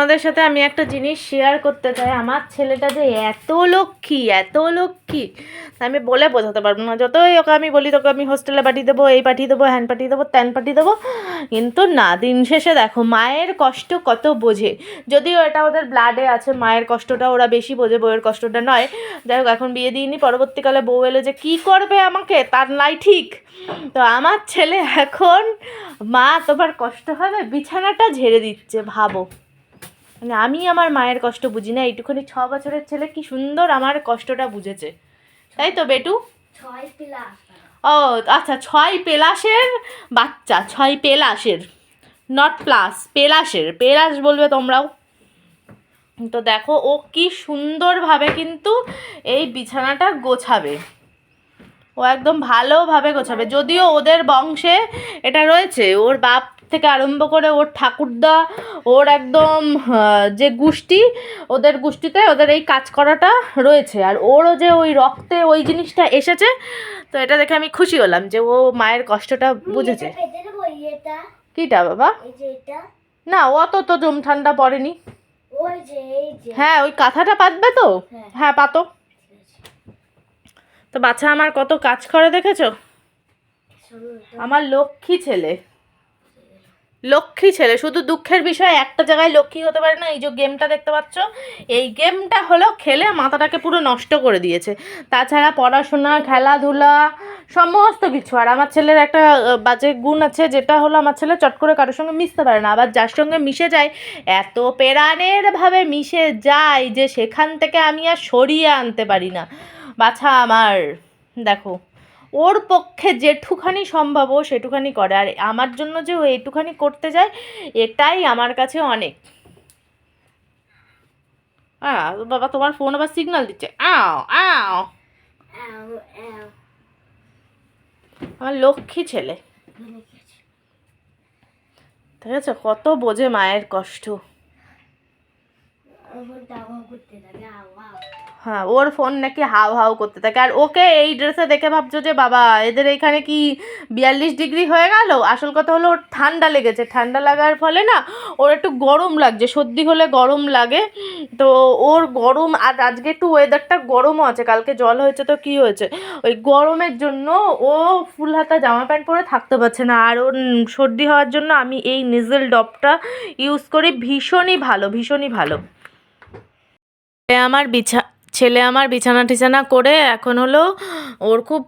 আমাদের সাথে আমি একটা জিনিস শেয়ার করতে চাই। আমার ছেলেটা যে এত লক্ষ্মী এত লক্ষ্মী। আমি বলে বোঝাতে পারব না। যতই ওকে আমি বলি, তোকে আমি হোস্টেলে পাঠিয়ে দেবো, এই পাঠিয়ে দেবো, হ্যান পাঠিয়ে দেবো, ত্যান পাঠিয়ে দেবো। কিন্তু না, দিন শেষে দেখো, মায়ের কষ্ট কত বোঝে। যদিও এটা ওদের ব্লাডে আছে, মায়ের কষ্টটা ওরা বেশি বোঝে, বউয়ের কষ্টটা নয়। যাই হোক, এখন বিয়ে দিইনি, পরবর্তীকালে বউ এলে যে কী করবে আমাকে, তার নাই ঠিক। তো আমার ছেলে এখন, মা, তোমার কষ্ট হবে, বিছানাটা ঝেড়ে দিচ্ছে, ভাবো। মানে আমি আমার মায়ের কষ্ট বুঝি না এইটুখানি ছ বছরের ছেলে কি সুন্দর আমার কষ্টটা বুঝেছে। তাই তো বেটু? ও আচ্ছা ছয় পেলাসের বাচ্চা ছয় পেলাসের নট প্লাস পেলাসের পেলাস বলবে তোমরাও। তো দেখো ও কি সুন্দরভাবে কিন্তু এই বিছানাটা গোছাবে। ও একদম ভালোভাবে গোছাবে যদিও ওদের বংশে এটা রয়েছে ওর বাপ থেকে আরম্ভ করে ওর ঠাকুরদা ওর একদম যে গোষ্ঠী ওদের গোষ্ঠীতে ওদের এই কাজ করাটা রয়েছে। আর ওরও যে ওই রক্তে ওই জিনিসটা এসেছে তো এটা দেখে আমি খুশি হলাম যে ও মায়ের কষ্টটা বুঝেছে। কিটা বাবা? না অত তো জম ঠান্ডা পড়েনি। হ্যাঁ ওই কাঁথাটা পাতবে তো? হ্যাঁ। হ্যাঁ পাতো। তো বাচ্চা আমার কত কাজ করে দেখেছ? আমার লক্ষ্মী ছেলে। লক্ষ্মী ছেলে। শুধু দুঃখের বিষয়, একটা জায়গায় লক্ষ্মী হতে পারে না, এই যে গেমটা দেখতে পাচ্ছ, এই গেমটা হলো খেলে মাথাটাকে পুরো নষ্ট করে দিয়েছে। তাছাড়া পড়াশোনা, খেলাধুলা, সমস্ত কিছু। আর আমার ছেলের একটা বাজে গুণ আছে, যেটা হলো আমার ছেলে চট করে কারোর সঙ্গে মিশতে পারে না। আবার যার সঙ্গে মিশে যায়, এত পেরানের ভাবে মিশে যায় যে সেখান থেকে আমি আর সরিয়ে আনতে পারি না। বাছা আমার, দেখো। ওর পক্ষে যেটুখানি সম্ভব ও সেটুখানি করে। আর আমার জন্য যে ও এটুখানি করতে যায় এটাই আমার কাছে অনেক। আহ বাবা তোমার ফোন আবার সিগন্যাল দিচ্ছে। আও, আও। আমার লক্ষ্মী ছেলে। ঠিক আছে কত বোঝে মায়ের কষ্ট আমার দাবা করতে থাকে আও আও হ্যাঁ ওর ফোন নাকি হাও হাও করতে থাকে। আর ওকে এই ড্রেসে দেখে ভাবছ যে, বাবা, এদের এখানে কি বিয়াল্লিশ ডিগ্রি হয়ে গেল? আসল কথা হলো, ওর ঠান্ডা লেগেছে। ঠান্ডা লাগার ফলে না, ওর একটু গরম লাগছে। সর্দি হলে গরম লাগে। তো ওর গরম, আর আজকে একটু ওয়েদারটা গরমও আছে। কালকে জল হয়েছে তো কি হয়েছে? ওই গরমের জন্য ও ফুল হাতা জামা প্যান্ট পরে থাকতে পারছে না। আর ওর সর্দি হওয়ার জন্য আমি এই নিজেল ডপটা ইউজ করি। ভীষণই ভালো ভীষণই ভালো। আমার বিছা ছেলে আমার বিছানা টিছানা করে এখন হলো ওর খুব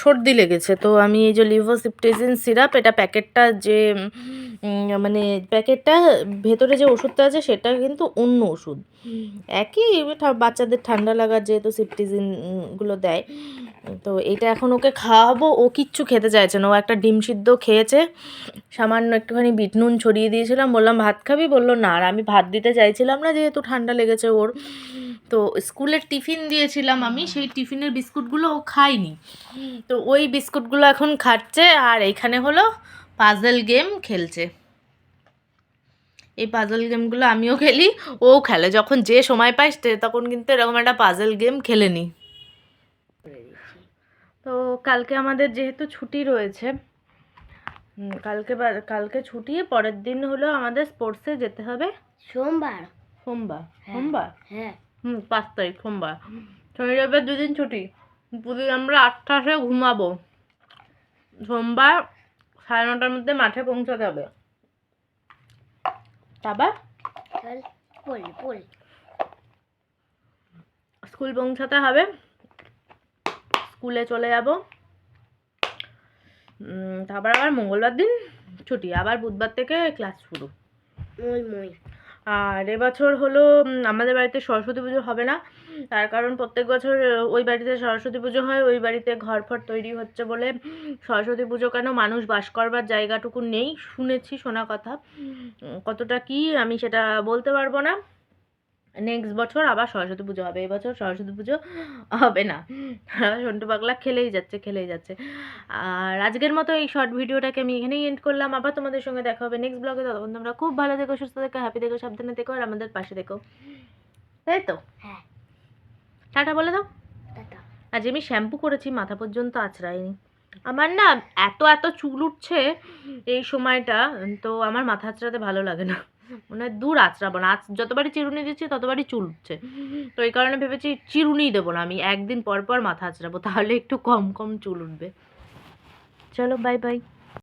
সর্দি লেগেছে। তো আমি এই যে লিভোসিপটেজিন সিরাপ এটা প্যাকেটটা যে মানে প্যাকেটটা ভেতরে যে ওষুধটা আছে সেটা কিন্তু অন্য ওষুধ। একই বাচ্চাদের ঠান্ডা লাগার যেহেতু সিপটিজিনগুলো দেয়। তো এটা এখন ওকে খাওয়াবো, ও কিচ্ছু খেতে চাইছে না। ও একটা ডিম সিদ্ধ খেয়েছে, সামান্য একটুখানি বিট নুন ছড়িয়ে দিয়েছিলাম, বললাম, ভাত খাবি? বলল, না আর আমি ভাত দিতে চাইছিলাম না, যেহেতু ঠান্ডা লেগেছে ওর। তো স্কুলের টিফিন দিয়েছিলাম আমি, সেই টিফিনের বিস্কুটগুলো ও খায়নি। তো ওই বিস্কুটগুলো এখন খাচ্ছে, আর এইখানে হলো পাজল গেম খেলছে। এই পাজল গেমগুলো আমিও খেলি, ও খেলে। যখন যে সময় পাই তখন কিন্তু এরকম একটা পাজল গেম খেলে নিই তো কালকে আমাদের যেহেতু ছুটি রয়েছে কালকে কালকে ছুটি পরের দিন হলো আমাদের স্পোর্টসে যেতে হবে। সোমবার। সোমবার? হ্যাঁ। সোমবার? হ্যাঁ। হুম পাঁচ তারিখ সোমবার। শনি রবিবার দুদিন ছুটি। দুদিন আমরা আটটাশে ঘুমাবো। সোমবার সাড়ে নটার মধ্যে মাঠে পৌঁছাতে হবে। পড়ি। স্কুল পৌঁছাতে হবে। স্কুলে চলে যাব। তারপর আবার মঙ্গলবার দিন ছুটি আবার বুধবার থেকে ক্লাস শুরু। আর এবছর হলো আমাদের বাড়িতে সরস্বতী পুজো হবে না। তার কারণ প্রত্যেক বছর ওই বাড়িতে সরস্বতী পুজো হয় ওই বাড়িতে ঘর ফর তৈরি হচ্ছে বলে সরস্বতী পুজো কেন মানুষ বাস করবার জায়গাটুকু নেই শুনেছি শোনা কথা। কতটা কি আমি সেটা বলতে পারব না। নেক্সট বছর আবার সরস্বতী পুজো হবে এবছর সরস্বতী পুজো হবে না। সন্টু পাগলা খেলেই যাচ্ছে খেলেই যাচ্ছে। আর আজকের মতো এই শর্ট ভিডিওটাকে আমি এখানেই এন্ড করলাম। আবার তোমাদের সঙ্গে দেখা হবে নেক্সট ব্লগে ততক্ষণ তোমরা খুব ভালো থেকো সুস্থ থেকো হ্যাপি থেকো সাবধানে থেকো আর আমাদের পাশে থেকো। তাই তো? হ্যাঁ। টাটা বলে দাও। আজ আমি শ্যাম্পু করেছি মাথা পর্যন্ত আঁচড়াইনি আমার না এত এত চুল উঠছে এই সময়টা তো আমার মাথা আঁচড়াতে ভালো লাগে না। মানে দূর আঁচড়াবো না। আঁচ যতবারই চিরুনি দিচ্ছি ততবারই চুল উঠছে। তো এই কারণে ভেবেছি চিরুনি দেবো না আমি একদিন পর পর মাথা আঁচড়াবো তাহলে একটু কম কম চুল উঠবে। চলো বাই বাই